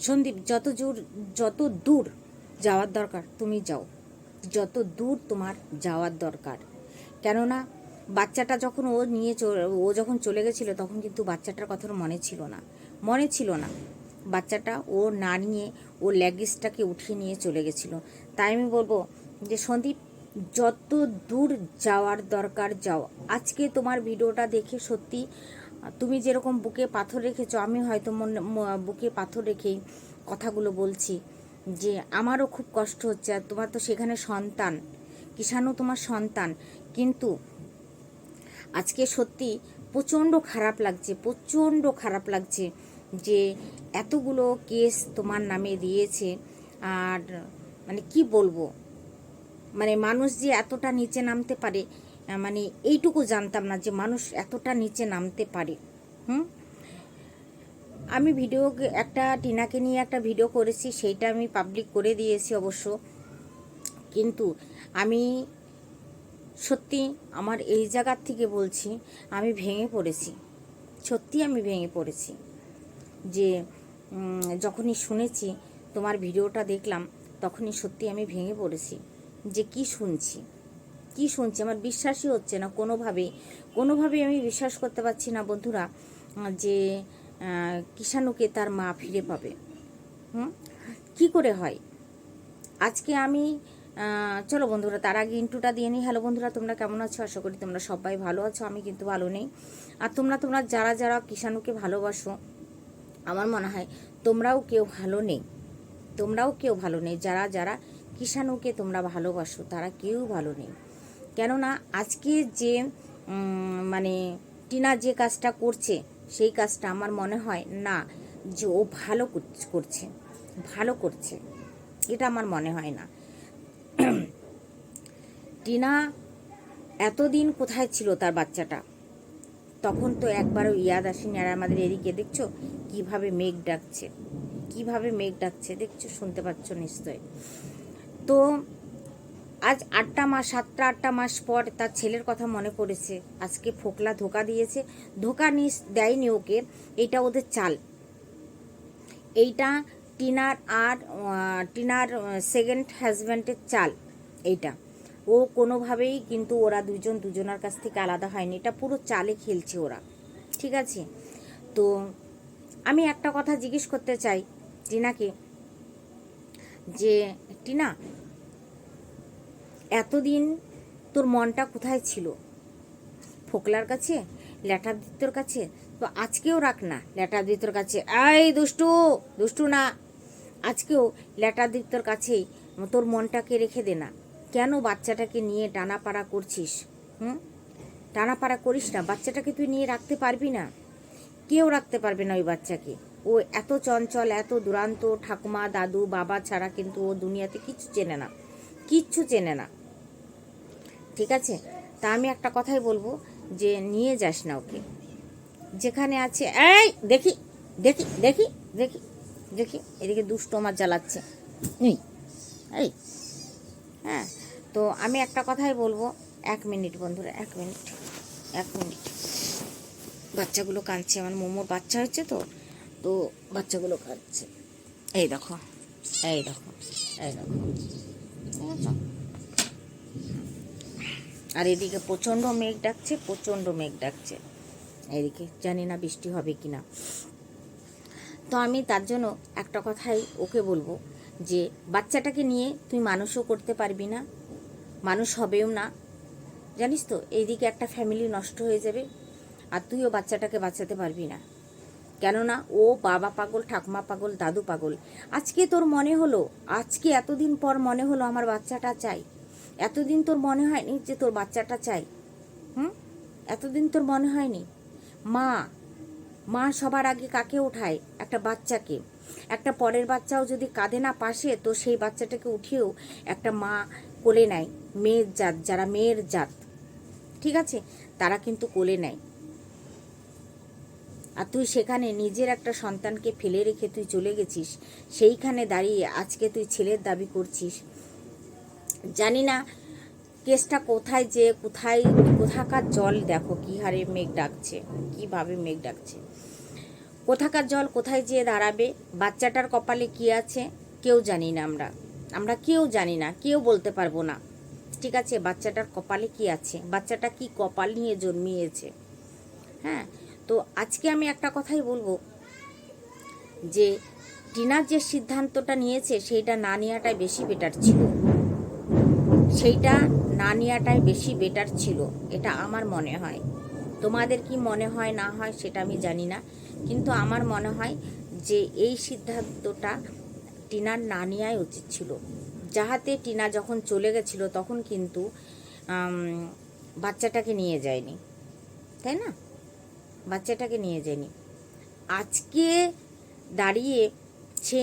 সন্দীপ, যত জোর, যত দূর যাওয়ার দরকার, তুমি যাও। যত দূর তোমার যাওয়ার দরকার। কেননা, বাচ্চাটা যখন ও নিয়ে ও যখন চলে গেছিল, তখন কিন্তু বাচ্চাটার কথা মনে ছিল না। মনে ছিল না। বাচ্চাটা ও না নিয়ে ও ল্যাগেজটাকে উঠিয়ে নিয়ে চলে গেছিল। তাই আমি বলব যে, সন্দীপ, যত দূর যাওয়ার দরকার যাও। আজকে তোমার ভিডিওটা দেখে সত্যি তুমি যেরকম বুকে পাথর রেখেছো, আমি হয়তো মনে বুকে পাথর রেখেই কথাগুলো বলছি যে আমারও খুব কষ্ট হচ্ছে আর তোমার তো সেখানে সন্তান। কিষাণও তোমার সন্তান। কিন্তু আজকে সত্যি প্রচণ্ড খারাপ লাগছে, প্রচণ্ড খারাপ লাগছে যে এতগুলো কেস তোমার নামে দিয়েছে। আর মানে কি বলব? মানে মানুষ যে এতটা নিচে নামতে পারে মানে এইটুকু জানতাম না যে মানুষ এতটা নিচে নামতে পারে। হুম? আমি ভিডিও একটা টিনাকে নিয়ে একটা ভিডিও করেছি, সেইটা আমি পাবলিক করে দিয়েছি অবশ্য। কিন্তু আমি সত্যি আমার এই জায়গার থেকে বলছি, আমি ভেঙে পড়েছি। সত্যি আমি ভেঙে পড়েছি। যে যখনই শুনেছি, তোমার ভিডিওটা দেখলাম, তখনই সত্যি আমি ভেঙে পড়েছি। যে কি শুনছি? কি শুনছি? আমার বিশ্বাসই হচ্ছে না কোনোভাবেই। কোনোভাবেই আমি বিশ্বাস করতে পারছি না বন্ধুরা যে কিষাণুকে তার মা ফিরে পাবে। হুম? কী করে হয়? আজকে আমি চলো বন্ধুরা, তার আগে ইন্টুটা দিয়ে নিই। হ্যালো বন্ধুরা, তোমরা কেমন আছো? আশা করি তোমরা সবাই ভালো আছো, আমি কিন্তু ভালো নেই। আর তোমরা তোমরা যারা যারা কিষাণুকে ভালোবাসো, আমার মনে হয় তোমরাও কেউ ভালো নেই। তোমরাও কেউ ভালো নেই। যারা যারা কিষাণুকে তোমরা ভালোবাসো, তারা কেউ ভালো নেই। কেননা আজকে যে মানে টিনা যে কাজটা করছে, সেই কাজটা আমার মনে হয় না যে ও ভালো করছে ভালো করছে। এটা আমার মনে হয় না। টিনা এতদিন কোথায় ছিল তার বাচ্চাটা? তখন তো একবারও ইয়াদ আসেনি। আর আমাদের এদিকে দেখছ কীভাবে মেঘ ডাকছে, কীভাবে মেঘ ডাকছে, দেখছ, শুনতে পাচ্ছ নিশ্চয় তো আজ আটটা মাস, সাতটা, আটটা মাস পর তার ছেলের কথা মনে পড়েছে। আজকে ফোকলা ধোকা দিয়েছে। ধোকা নিস, দেয়নি ওকে। এটা ওদের চাল। এইটা টিনার আর টিনার সেকেন্ড হাজব্যান্ডের চাল, এইটা। ও কোনোভাবেই কিন্তু ওরা দুজন, দুজনের কাছ থেকে আলাদা হয়নি। এটা পুরো চালে খেলছে ওরা। ঠিক আছে? তো আমি একটা কথা জিজ্ঞেস করতে চাই, টিনাকে। যে, টিনা এতদিন তোর মনটা কোথায় ছিল? ফোকলার কাছে? ল্যাটাদিত্যর কাছে? তো আজকেও রাখ না ল্যাটাদিত্যর কাছে। এই দুষ্টু দুষ্টু না। আজকেও ল্যাটাদিত্যর কাছেই তোর মনটাকে রেখে দে না। কেন বাচ্চাটাকে নিয়ে টানাপাড়া করছিস? হুম? টানাপাড়া করিস না, বাচ্চাটাকে তুই নিয়ে রাখতে পারবি না। কেউ রাখতে পারবে না ওই বাচ্চাকে। ও এত চঞ্চল, এত দুরান্ত, ঠাকুমা, দাদু, বাবা ছাড়া কিন্তু ও দুনিয়াতে কিচ্ছু চেনে না। কিচ্ছু চেনে না। ঠিক আছে? তা আমি একটা কথাই বলব যে নিয়ে যাস না ওকে। যেখানে আছে, এই দেখি দেখি দেখি দেখি দেখি, এদিকে দুষ্ট আমার জ্বালাচ্ছে। এই হ্যাঁ তো আমি একটা কথাই বলব, এক মিনিট বন্ধুরা, এক মিনিট এক মিনিট। বাচ্চাগুলো কাঁদছে, আমার মোমোর বাচ্চা হচ্ছে তো তো বাচ্চাগুলো কাঁদছে। এই দেখো এই দেখো এই দেখো? আর এদিকে প্রচণ্ড মেঘ ডাকছে, প্রচণ্ড মেঘ ডাকছে। এদিকে জানি না বৃষ্টি হবে কি না তো আমি তার জন্য একটা কথাই ওকে বলব যে, বাচ্চাটাকে নিয়ে তুই মানুষও করতে পারবি না, মানুষ হবেও না। জানিস তো, এইদিকে একটা ফ্যামিলি নষ্ট হয়ে যাবে আর তুইও বাচ্চাটাকে বাঁচাতে পারবি না। কেননা ও বাবা পাগল, ঠাকুমা পাগল, দাদু পাগল। আজকে তোর মনে হলো, আজকে এতদিন পর মনে হলো আমার বাচ্চাটা চাই। এতদিন তোর মনে হয়নি যে তোর বাচ্চাটা চাই? হুম? এতদিন তোর মনে হয়নি? মা মা সবার আগে কাকে ওঠায় একটা বাচ্চাকে। একটা পরের বাচ্চাও যদি কাঁদে না পাশে, তো সেই বাচ্চাটাকে উঠিয়েও একটা মা কোলে নেয়, মেয়ের জাত, যারা মেয়ের জাত। ঠিক আছে? তারা কিন্তু কোলে নেয়। আর তুই সেখানে নিজের একটা সন্তানকে ফেলে রেখে তুই চলে গেছিস, সেইখানে দাঁড়িয়ে আজকে তুই ছেলের দাবি করছিস। জানি না কেসটা কোথায় যে, কোথায়, কোথাকার জল দেখো, কি হারে মেঘ ডাকছে, কীভাবে মেঘ ডাকছে। কোথাকার জল, কোথায় যেয়ে দাঁড়াবে, বাচ্চাটার কপালে কি আছে, কেউ জানি না আমরা। আমরা কেউ জানি না কেউ বলতে পারব না। ঠিক আছে, বাচ্চাটার কপালে কি আছে, বাচ্চাটা কি কপাল নিয়ে জন্মিয়েছে। হ্যাঁ তো আজকে আমি একটা কথাই বলব, যে টিনার যে সিদ্ধান্তটা নিয়েছে, সেইটা না নেওয়াটাই বেশি বেটার ছিল। সেইটা না নেওয়াটাই বেশি বেটার ছিল, এটা আমার মনে হয়। তোমাদের কি মনে হয়, না হয়, সেটা আমি জানি না। কিন্তু আমার মনে হয় যে এই সিদ্ধান্তটা টিনার না নেওয়াই উচিত ছিল। যাহাতে টিনা যখন চলে গেছিল, তখন কিন্তু বাচ্চাটাকে নিয়ে যায়নি। তাই না? বাচ্চাটাকে নিয়ে যায়নি। আজকে দাঁড়িয়ে সে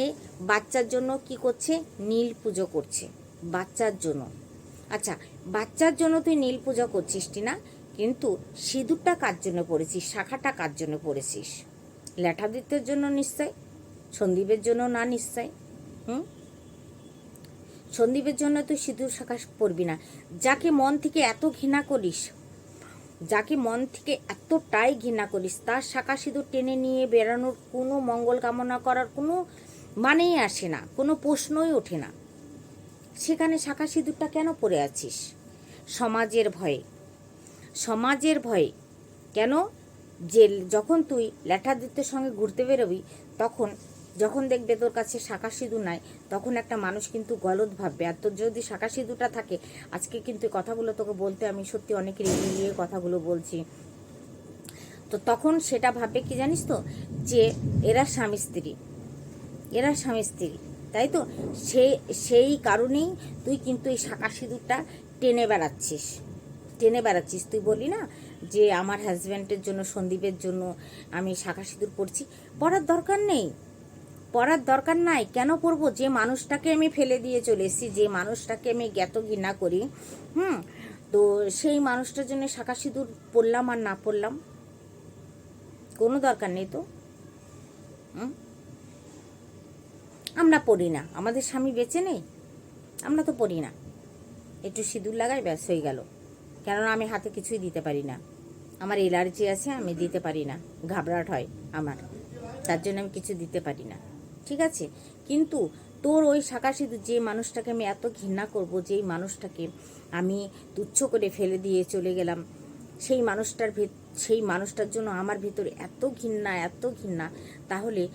বাচ্চার জন্য কি করছে? নীল পুজো করছে। বাচ্চার জন্য। আচ্ছা বাচ্চার জন্য তুই নীল পুজো করছিস না কিন্তু সিঁদুরটা কার জন্য পড়েছিস শাখাটা কার জন্য পড়েছিস ল্যাঠাদিত্যের জন্য নিশ্চয়? সন্দীপের জন্য না নিশ্চয়? হুম? সন্দীপের জন্য তুই সিঁদুর শাখা পড়বি না। যাকে মন থেকে এত ঘৃণা করিস, যাকে মন থেকে এতটাই ঘৃণা করিস, তার শাখা সিঁদুর টেনে নিয়ে বেড়ানোর কোনো মঙ্গল কামনা করার কোনো মানেই আসে না, কোনো প্রশ্নই ওঠে না। সেখানে শাখা সিঁদুরটা কেন পরে আছিস? সমাজের ভয়ে। সমাজের ভয়ে। কেন? যে যখন তুই ল্যাঠাদিত্যের সঙ্গে ঘুরতে বেরোবি, তখন যখন দেখবে তোর কাছে শাখা সিঁদুর নাই, তখন একটা মানুষ কিন্তু গলত ভাববে। আর তোর যদি শাখা সিঁদুরটা থাকে, আজকে কিন্তু কথাগুলো তোকে বলতে আমি সত্যি অনেক রেগে গিয়ে কথাগুলো বলছি। তো তখন সেটা ভাববে কি জানিস তো? যে এরা স্বামী স্ত্রী। এরা স্বামী স্ত্রী। তাই তো? সে, সেই কারণেই তুই কিন্তু এই শাখা সিঁদুরটা টেনে বেড়াচ্ছিস। টেনে বেড়াচ্ছিস। তুই বলি না যে আমার হাজব্যান্ডের জন্য, সন্দীপের জন্য আমি শাখা সিঁদুর পরছি? পড়ার দরকার নেই। পড়ার দরকার নাই। কেন পড়ব? যে মানুষটাকে আমি ফেলে দিয়ে চলে এসেছি, যে মানুষটাকে আমি জ্ঞাত ঘৃণা করি, হুম? তো সেই মানুষটার জন্য শাখা সিঁদুর পড়লাম আর না পড়লাম কোনো দরকার নেই তো? হুম? আমরা পড়ি না। আমাদের স্বামী বেঁচে নেই? আমরা তো পড়ি না। একটু সিঁদুর লাগাই, ব্যাস, হয়ে গেল। কেননা আমি হাতে কিছুই দিতে পারি না। আমার এলার্জি আছে, আমি দিতে পারি না। ঘাবড়াট হয় আমার। তার জন্য আমি কিছু দিতে পারি না। ঠিক আছে? কিন্তু তোর ওই শাখা সিঁদুর, যে মানুষটাকে আমি এত ঘৃণা করব, যেই মানুষটাকে আমি তুচ্ছ করে ফেলে দিয়ে চলে গেলাম, সেই মানুষটার ভেত সেই মানুষটার জন্য আমার ভেতরে এত ঘৃণা এত ঘৃণা, তাহলে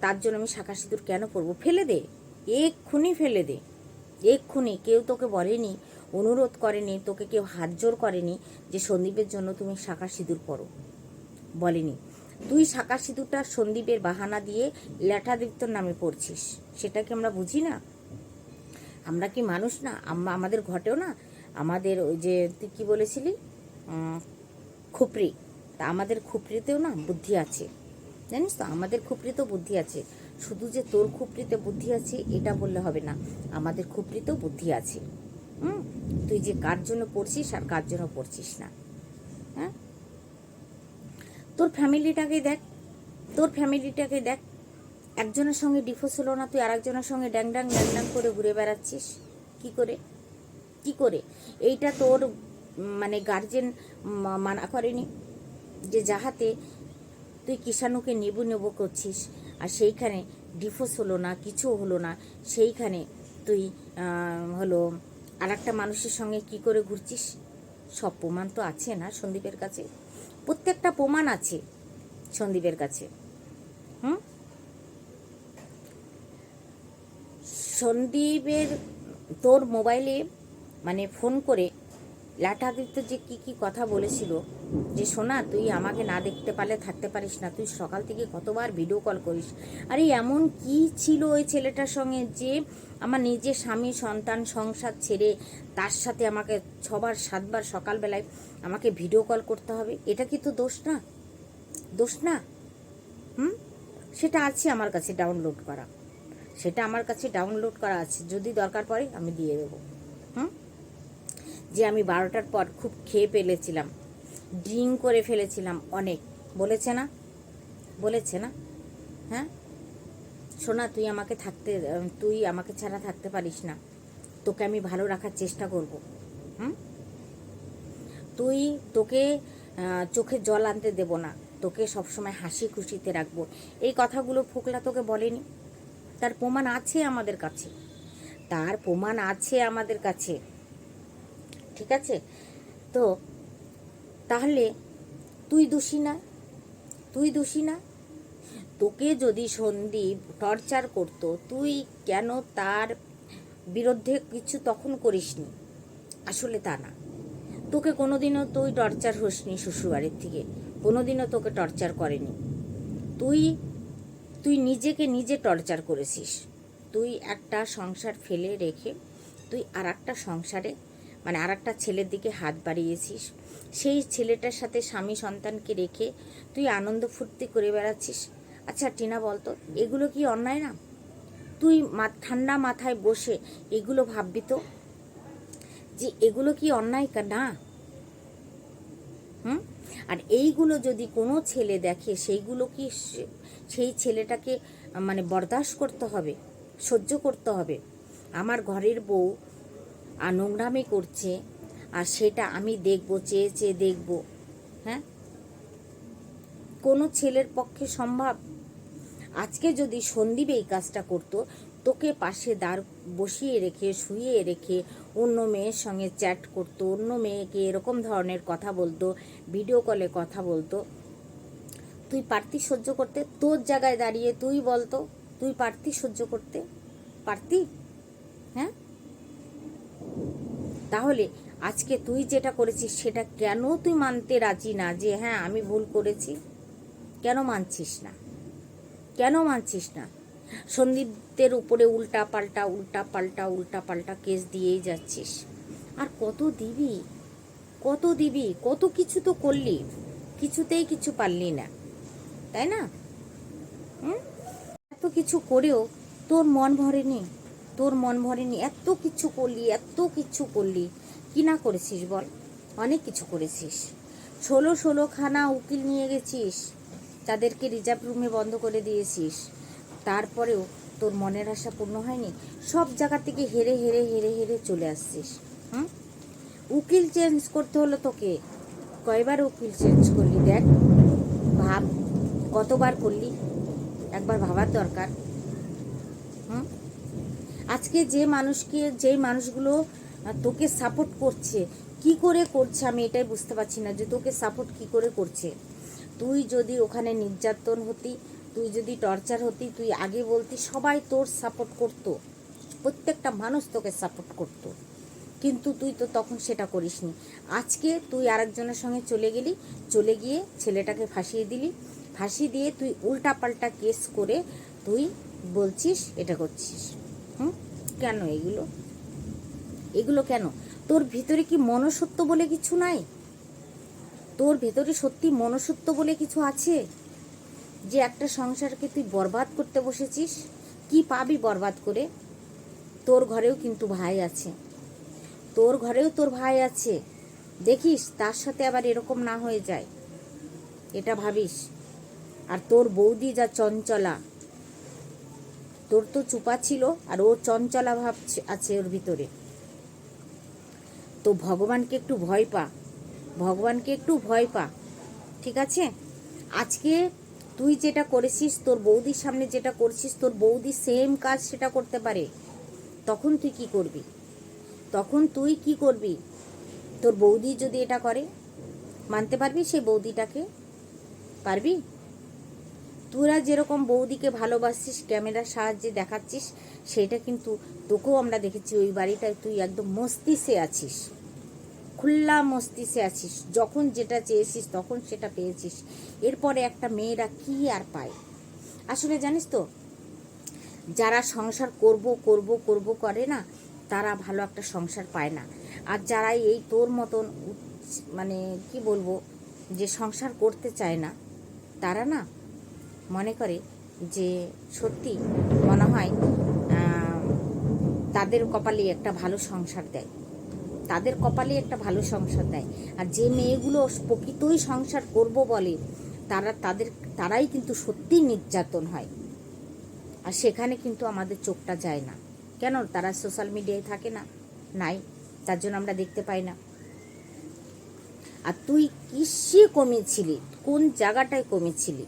তার জন্য আমি শাখা সিঁদুর কেন পরবো? ফেলে দে। এক্ষুনি ফেলে দে। এক্ষুনি। কেউ তোকে বলেনি, অনুরোধ করেনি, তোকে কেউ হাত জোর করেনি যে সন্দীপের জন্য তুমি শাখা সিঁদুর পরো। বলেনি। তুই শাখা সিঁদুরটা সন্দীপের বাহানা দিয়ে ল্যাঠাদীপ্তর নামে পড়ছিস। সেটা কি আমরা বুঝি না? আমরা কি মানুষ না? আমাদের ঘটেও না? আমাদের ওই যে তুই কি বলেছিলি? খুপড়ি তা আমাদের খুপড়িতেও না বুদ্ধি আছে। জানিস তো, আমাদের খুপড়িতেও বুদ্ধি আছে। শুধু যে তোর খুপড়িতে বুদ্ধি আছে, এটা বললে হবে না। আমাদের খুপড়িতেও বুদ্ধি আছে। হুম? তুই যে কার জন্য পড়ছিস আর কার জন্য পড়ছিস না? হ্যাঁ? তোর ফ্যামিলিটাকে দেখ। তোর ফ্যামিলিটাকে দেখ। একজনের সঙ্গে ডিফোর্স হলো না, তুই আরেকজনের সঙ্গে ড্যাং ড্যাং ড্যাং ড্যাং করে ঘুরে বেড়াচ্ছিস? কি করে? কি করে? এইটা তোর মানে গার্জেন মানা করেনি যে যাহাতে তুই কিষাণুকে নেবু নেবু করছিস, আর সেইখানে ডিফোর্স হলো না, কিছু হলো না, সেইখানে তুই হলো আর একটা মানুষের সঙ্গে কি করে ঘুরছিস? সব প্রমাণ তো আছে না সন্দীপের কাছে? প্রত্যেকটা প্রমাণ আছে সন্দীপের কাছে। হুম? সন্দীপের তোর মোবাইলে মানে ফোন করে লাটাদিত্য যে কি কি কথা বলেছিল, যে সোনা, তুই আমাকে না দেখতে পারলে থাকতে পারিস না, তুই সকাল থেকে কতবার ভিডিও কল করিস। আরে এমন কি ছিল ওই ছেলেটার সঙ্গে যে আমার নিজের স্বামী, সন্তান, সংসার ছেড়ে তার সাথে আমাকে ছবার, সাতবার সকালবেলায় আমাকে ভিডিও কল করতে হবে? এটা কি তো দোষ না? দোষ না? হুম? সেটা আছে আমার কাছে ডাউনলোড করা। সেটা আমার কাছে ডাউনলোড করা আছে। যদি দরকার পড়ে আমি দিয়ে দেবো। হুম? যে আমি বারোটার পর খুব খেয়ে ফেলেছিলাম। ড্রিঙ্ক করে ফেলেছিলাম অনেক। বলেছে না? বলেছে না? হ্যাঁ? শোনা তুই আমাকে থাকতে, তুই আমাকে ছাড়া থাকতে পারিস না। তোকে আমি ভালো রাখার চেষ্টা করব। হুম? তুই তোকে চোখে জল আনতে দেব না। তোকে সবসময় হাসি খুশিতে রাখব। এই কথাগুলো ফোকলা তোকে বলেনি? তার প্রমাণ আছে আমাদের কাছে। তার প্রমাণ আছে আমাদের কাছে। ঠিক আছে? তো, তাহলে তুই দোষী না? তুই দোষী না? তোকে যদি সন্দীপ টর্চার করতো, তুই কেন তার বিরুদ্ধে কিছু তখন করিসনি? আসলে তা না। তোকে কোনোদিনও তুই টর্চার হোসনি শ্বশুরবাড়ির থেকে। কোনোদিনও তোকে টর্চার করেনি। তুই তুই নিজেকে নিজে টর্চার করেছিস। তুই একটা সংসার ফেলে রেখে, তুই আর একটা সংসারে মানে আর একটা ছেলের দিকে হাত বাড়িয়েছিস। সেই ছেলেটার সাথে স্বামী সন্তানকে রেখে তুই আনন্দ ফুর্তি করে বেড়াচ্ছিস। আচ্ছা টিনা, বলতো, এগুলো কি অন্যায় না? তুই ঠান্ডা মাথায় বসে এগুলো ভাববি তো। যে এগুলো কি অন্যায় কা- না? হুম? আর এইগুলো যদি কোনো ছেলে দেখে, সেইগুলো কি সেই ছেলেটাকে মানে বরদাস্ত করতে হবে, সহ্য করতে হবে? আমার ঘরের বউ আর নোংরামি করছে, আর সেটা আমি দেখব, চেয়ে চেয়ে দেখব হ্যাঁ? কোনো ছেলের পক্ষে সম্ভব? আজকে যদি সন্দীপ এই কাজটা করতো, তোকে পাশে দাঁড় বসিয়ে রেখে শুয়ে রেখে অন্য মেয়ের সঙ্গে চ্যাট করতো, অন্য মেয়েকে এরকম ধরনের কথা বলতো ভিডিও কলে কথা বলতো, তুই পারতি সহ্য করতে তোর জায়গায় দাঁড়িয়ে তুই বলতো, তুই পারতি সহ্য করতে? পারতি হ্যাঁ? তাহলে আজকে তুই যেটা করেছিস সেটা কেন তুই মানতে রাজি না যে হ্যাঁ আমি ভুল করেছি? কেন মানছিস না? কেন মানছিস না? সন্দীপদের উপরে উল্টা পাল্টা উল্টা পাল্টা উল্টা পাল্টা কেস দিয়েই যাচ্ছিস। আর কত দিবি? কত দিবি? কত কিছু তো করলি। কিছুতেই কিছু পারলি না। তাই না? এত কিছু করেও তোর মন ভরেনি? তোর মন ভরেনি, এত কিছু করলি, এত কিছু করলি। কি না করেছিস বল? অনেক কিছু করেছিস। ষোলো ষোলো খানা উকিল নিয়ে গেছিস, তাদেরকে রিজার্ভ রুমে বন্ধ করে দিয়েছিস। তারপরেও তোর মনের আশা পূর্ণ হয়নি? সব জায়গা থেকে হেরে হেরে হেরে হেরে চলে আসছিস, হুম? উকিল চেঞ্জ করতে হলো তোকে। কয়বার উকিল চেঞ্জ করলি দেখ, ভাব, কতবার করলি? একবার ভাবার দরকার। আজকে যে মানুষকে যে মানুষগুলো তোকে সাপোর্ট করছে, কি করে করছে আমি এটাই বুঝতে পারছি না যে তোকে সাপোর্ট কি করে করছে। তুই যদি ওখানে নির্যাতন হতি, তুই যদি টর্চার হতি, তুই আগে বলতি সবাই তোর সাপোর্ট করতো। প্রত্যেকটা মানুষ তোকে সাপোর্ট করতো। কিন্তু তুই তো তখন সেটা করিসনি। আজকে তুই আরেকজনের সঙ্গে চলে গেলি, চলে গিয়ে ছেলেটাকে ফাঁসিয়ে দিলি। ফাঁসি দিয়ে তুই উল্টা পাল্টা কেস করে তুই বলছিস, এটা করছিস। হুম? কেন এগুলো? এগুলো কেন? তোর ভিতরে কি মনসত্ব বলে কিছু নাই? তোর ভেতরে সত্যি মনসত্ব বলে কিছু আছে? যে একটা সংসারকে তুই বরবাদ করতে বসেছিস? কি পাবি বরবাদ করে? তোর ঘরেও কিন্তু ভাই আছে। তোর ঘরেও তোর ভাই আছে। দেখিস, তার সাথে আবার এরকম না হয়ে যায়। এটা ভাবিস। আর তোর বৌদি যা চঞ্চলা তোর তো চুপা ছিল আর ও চঞ্চলা ভাব আছে ওর ভিতরে। তো ভগবানকে একটু ভয় পা। ভগবানকে একটু ভয় পা, ঠিক আছে? আজকে তুই যেটা করেছিস, তোর বৌদির সামনে যেটা করছিস, তোর বৌদি সেম কাজ সেটা করতে পারে। তখন তুই কি করবি? তখন তুই কি করবি? তোর বৌদি যদি এটা করে, মানতে পারবি সেই বৌদিটাকে? পারবি? তোরা যেরকম বৌদিকে ভালোবাসিস, ক্যামেরার সাহায্যে দেখাচ্ছিস, সেটা কিন্তু তোকেও আমরা দেখেছি ওই বাড়িটায় তুই একদম মস্তিষে আছিস। খুল্লা মস্তিষে আছিস। যখন যেটা চেয়েছিস, তখন সেটা পেয়েছিস। এরপরে একটা মেয়েরা কি আর পায়? আসলে জানিস তো, যারা সংসার করব করব করব করে না, তারা ভালো একটা সংসার পায় না। আর যারা এই তোর মতন মানে কি বলব, যে সংসার করতে চায় না, তারা না মনে করে যে সত্যি মনে হয় তাদের কপালে একটা ভালো সংসার দেয়। তাদের কপালে একটা ভালো সংসার দেয়। আর যে মেয়েগুলো প্রকৃতই সংসার করব বলে, তারা তাদের, তারাই কিন্তু সত্যিই নির্যাতন হয়। আর সেখানে কিন্তু আমাদের চোখটা যায় না। কেন? তারা সোশ্যাল মিডিয়ায় থাকে না, নাই। তার জন্য আমরা দেখতে পাই না। আর তুই কিসে কমেছিলি? কোন জায়গাটায় কমেছিলি?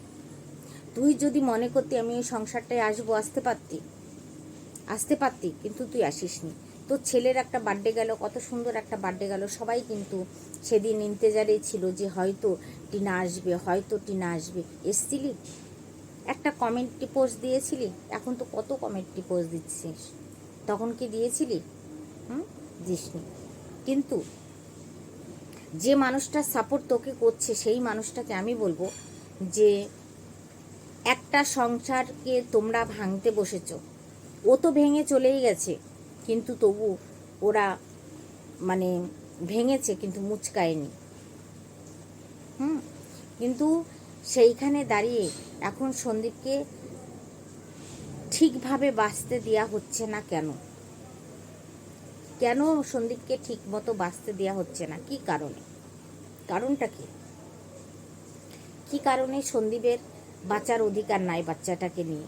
তুই যদি মনে করতি আমি ওই সংসারটায় আসব, আসতে পারতি। আসতে পারতি, কিন্তু তুই আসিসনি। তোর ছেলের একটা বার্থডে গেল, কত সুন্দর একটা বার্থডে গেল। সবাই কিন্তু সেদিন ইন্তেজারে ছিল যে হয়তো টিনা আসবে, হয়তো টিনা আসবে। এসছিলি? একটা কমেন্টটি পোস্ট দিয়েছিলি? এখন তো কত কমেন্টটি পোস্ট দিচ্ছিস? তখন কি দিয়েছিলি? হুম? দিসনি। কিন্তু যে মানুষটা সাপোর্ট তোকে করছে, সেই মানুষটাকে আমি বলব যে একটা সংসারকে তোমরা ভাঙতে বসেছো। ও তো ভেঙে চলেই গেছে, কিন্তু তবু ওরা মানে ভেঙেছে, কিন্তু মুচকায়নি। হুম, কিন্তু সেইখানে দাঁড়িয়ে এখন সন্দীপকে ঠিকভাবে বাঁচতে দেওয়া হচ্ছে না কেন? কেন সন্দীপকে ঠিক মতো বাঁচতে দেওয়া হচ্ছে না? কি কারণে? কারণটা কি? কি কারণে সন্দীপের বাঁচার অধিকার নাই বাচ্চাটাকে নিয়ে।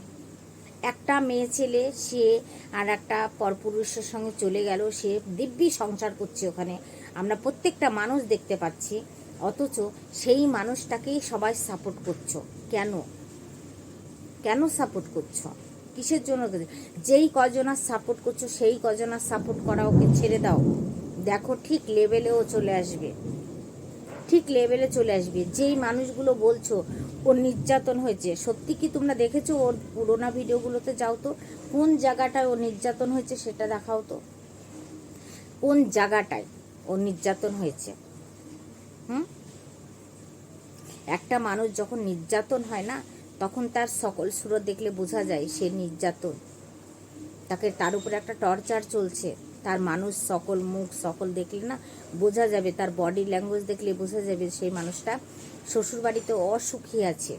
একটা মেয়ে ছেলে, সে আর একটা পরপুরুষের সঙ্গে চলে গেল, সে দিব্যি সংসার করছে ওখানে। আমরা প্রত্যেকটা মানুষ দেখতে পাচ্ছি, অথচ সেই মানুষটাকেই সবাই সাপোর্ট করছ। কেন? কেন সাপোর্ট করছ? কিসের জন্য? যেই কজনার সাপোর্ট করছ, সেই কজনার সাপোর্ট করা ওকে ছেড়ে দাও। দেখো ঠিক লেভেলেও চলে আসবে। ঠিক লেভেলে চলে আসবে। যেই মানুষগুলো বলছো, ওর নির্যাতন হয়েছে। সত্যি কি তোমরা দেখেছ ওর পুরোনো ভিডিওগুলোতে যাও তো? কোন জায়গাটায় ও নির্যাতন হয়েছে সেটা দেখাও তো। কোন জায়গাটায় ওর নির্যাতন হয়েছে? হুম? একটা মানুষ যখন নির্যাতন হয় না, তখন তার সকল সুরত দেখলে বোঝা যায় সে নির্যাতন। তাকে তার উপরে একটা টর্চার চলছে। তার মানুষ সকল মুখ সকল দেখলে না বোঝা যাবে, তার বডি ল্যাঙ্গুয়েজ দেখলে বোঝা যাবে সেই মানুষটা শ্বশুরবাড়িতে অসুখী আছে।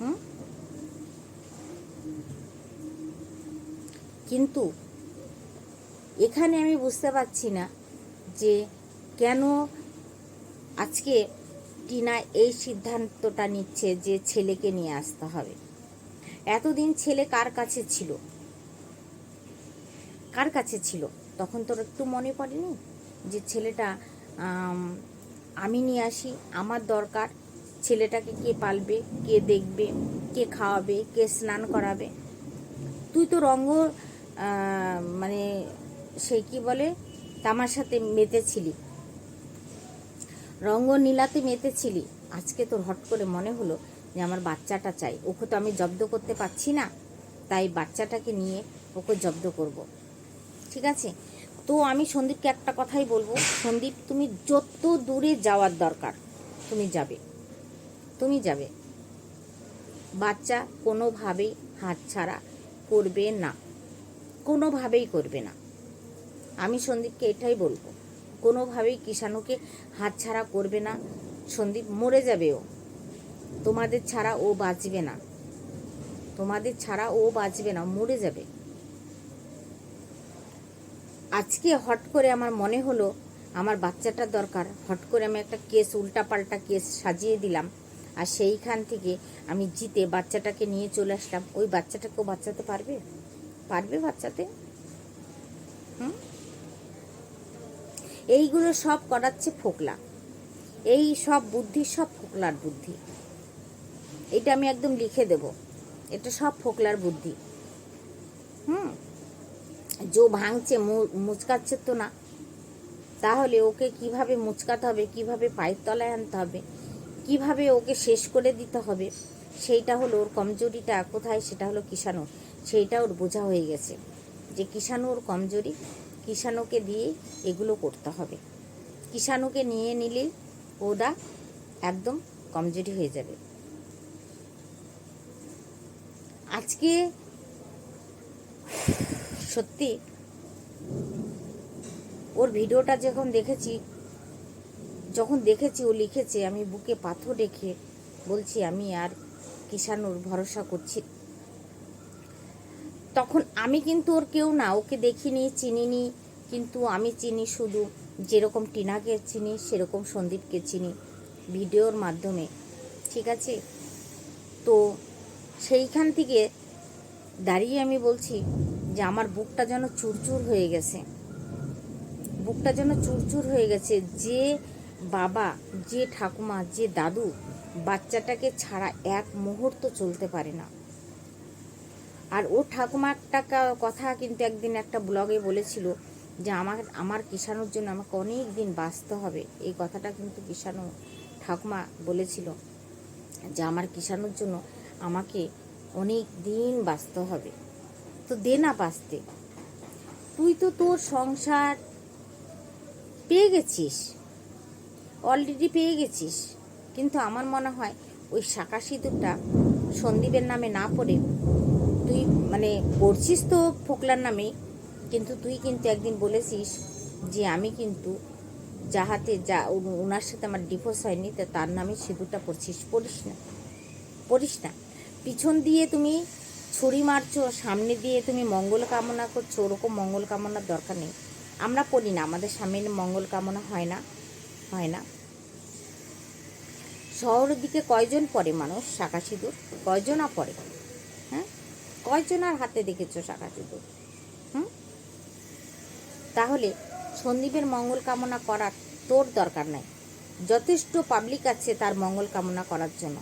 হুম? কিন্তু এখানে আমি বুঝতে পারছি না যে কেন আজকে টিনা এই সিদ্ধান্তটা নিচ্ছে যে ছেলেকে নিয়ে আসতে হবে। এতদিন ছেলে কার কাছে ছিল? কার কাছে ছিল? তখন তোর একটু মনে পড়েনি? যে ছেলেটা, আমি নিয়ে আসি, আমার দরকার, ছেলেটাকে কে পালবে, কে দেখবে, কে খাওয়াবে, কে স্নান করাবে? তুই তো রঙ্গ মানে সে কি বলে তামার সাথে মেতেছিলি। রঙ্গ নীলাতে মেতেছিলি। আজকে তোর হট করে মনে হলো যে আমার বাচ্চাটা চাই। ওকে তো আমি জব্দ করতে পারছি না। তাই বাচ্চাটাকে নিয়ে ওকে জব্দ করব। ঠিক আছে? তো আমি সন্দীপকে একটা কথাই বলব। সন্দীপ, তুমি যত দূরে যাওয়ার দরকার, তুমি যাবে। তুমি যাবে। বাচ্চা কোনোভাবেই হাতছাড়া করবে না। কোনোভাবেই করবে না। আমি সন্দীপকে এটাই বলব। কোনোভাবেই কিষাণুকে হাতছাড়া করবে না। সন্দীপ, মরে যাবে ও। তোমাদের ছাড়া ও বাঁচবে না। তোমাদের ছাড়া ও বাঁচবে না, মরে যাবে। আজকে হট করে আমার মনে হলো আমার বাচ্চাটার দরকার। হট করে আমি একটা কেস, উল্টাপাল্টা কেস সাজিয়ে দিলাম। আর সেইখান থেকে আমি জিতে বাচ্চাটাকে নিয়ে চলে আসলাম। ওই বাচ্চাটাকেও বাঁচাতে পারবে? পারবে বাচ্চাতে? হুম? এইগুলো সব করাচ্ছে ফোকলা। এই সব বুদ্ধি সব ফোকলার বুদ্ধি। এটা আমি একদম লিখে দেব। এটা সব ফোকলার বুদ্ধি। হুম? জো ভাঙছে মুচকাচ্ছে তো না। তাহলে ওকে কীভাবে মুচকাতে হবে? কীভাবে পায়ের তলায় আনতে হবে? কীভাবে ওকে শেষ করে দিতে হবে? সেইটা হলো ওর কমজোরিটা। কোথায়? সেটা হলো কিষাণু সেইটা ওর বোঝা হয়ে গেছে যে কিষাণু ওর কমজোরি কিষাণুকে দিয়ে এগুলো করতে হবে। কিষাণুকে নিয়ে নিলেই ওরা একদম কমজোরি হয়ে যাবে। আজকে সত্যি? ওর ভিডিওটা যখন দেখেছি যখন দেখেছি ও লিখেছে, আমি বুকে পাথর রেখে বলছি, আমি আর কিষানুর ভরসা করছি তখন আমি কিন্তু ওর কেউ না, ওকে দেখিনি, চিনিনি, কিন্তু আমি চিনি শুধু যেরকম টিনাকে চিনি, সেরকম সন্দীপকে চিনি ভিডিওর মাধ্যমে, ঠিক আছে? তো সেইখান থেকে দাঁড়িয়ে আমি বলছি যে আমার বুকটা যেন চুরচুর হয়ে গেছে। বুকটা যেন চুরচুর হয়ে গেছে। যে বাবা, যে ঠাকুমা, যে দাদু বাচ্চাটাকে ছাড়া এক মুহূর্ত চলতে পারে না। আর ও ঠাকুমা একটা কথা কিন্তু একদিন একটা ব্লগে বলেছিল যে আমার আমার কিষাণুর জন্য আমাকে অনেক দিন বাঁচতে হবে। এই কথাটা কিন্তু কিষাণু ঠাকুমা বলেছিল যে আমার কিষাণুর জন্য আমাকে অনেক দিন বাঁচতে হবে। তো দে না বাঁচতে। তুই তো তোর সংসার পেয়ে গেছিস। অলরেডি পেয়ে গেছিস। কিন্তু আমার মনে হয় ওই শাঁকা সিঁদুরটা সন্দীপের নামে না পড়ে। তুই মানে পড়ছিস তো ফোকলার নামে, কিন্তু তুই কিন্তু একদিন বলেছিস যে আমি কিন্তু যাহাতে যা ওনার সাথে আমার ডিভোর্স হয়নি, তা তার নামে সিঁদুরটা পড়ছিস, পড়িস না। পড়িস না। পিছন দিয়ে তুমি ছুরি মারছো, সামনে দিয়ে তুমি মঙ্গল কামনা করছ, ওরকম মঙ্গল কামনার দরকার নেই। আমরা পড়ি না, আমাদের সামনে মঙ্গল কামনা হয় না হয় না। শহরের দিকে কয়জন পড়ে মানুষ? শাঁখা সিঁদুর কয়জনা পড়ে? হ্যাঁ? কয়জন আর হাতে দেখেছ শাখা সিঁদুর হুম? তাহলে সন্দীপের মঙ্গল কামনা করার তোর দরকার নাই। যথেষ্ট পাবলিক আছে তার মঙ্গল কামনা করার জন্য।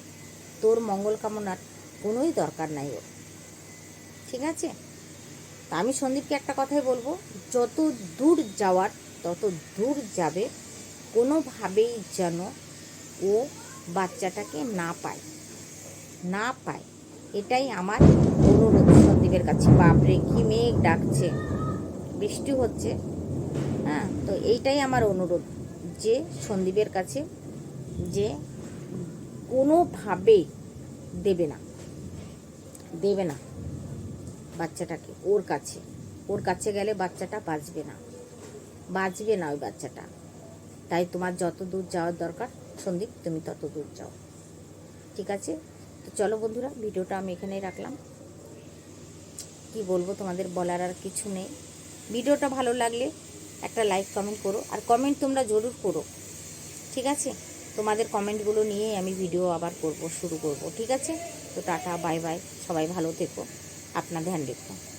তোর মঙ্গল কামনার কোনোই দরকার নাই ওর। ঠিক আছে? তা আমি সন্দীপকে একটা কথাই বলব, যত দূর যাওয়ার, তত দূর যাবে, কোনোভাবেই যেন ও বাচ্চাটাকে না পায়। না পায়। এটাই আমার অনুরোধ সন্দীপের কাছে। বাপরে কি মেঘ ডাকছে। বৃষ্টি হচ্ছে। হ্যাঁ তো এইটাই আমার অনুরোধ যে সন্দীপের কাছে যে কোনোভাবেই দেবে না। দেবে না। বাচ্চাটাকে, ওর কাছে। ওর কাছে গেলে বাচ্চাটা বাঁচবে না। বাঁচবে না ওই বাচ্চাটা। তাই তোমার যত দূর যাওয়ার দরকার, সন্দীপ, তুমি তত দূর যাও। ঠিক আছে? তো চলো বন্ধুরা, ভিডিওটা আমি এখানেই রাখলাম। কি বলব, তোমাদের বলার আর কিছু নেই। ভিডিওটা ভালো লাগলে একটা লাইক কমেন্ট করো, আর কমেন্ট তোমরা জরুর করো। ঠিক আছে? তোমাদের কমেন্টগুলো নিয়েই আমি ভিডিও আবার করব, শুরু করব। ঠিক আছে? তো টাটা বাই বাই সবাই ভালো থেকো। अपना ध्यान रखें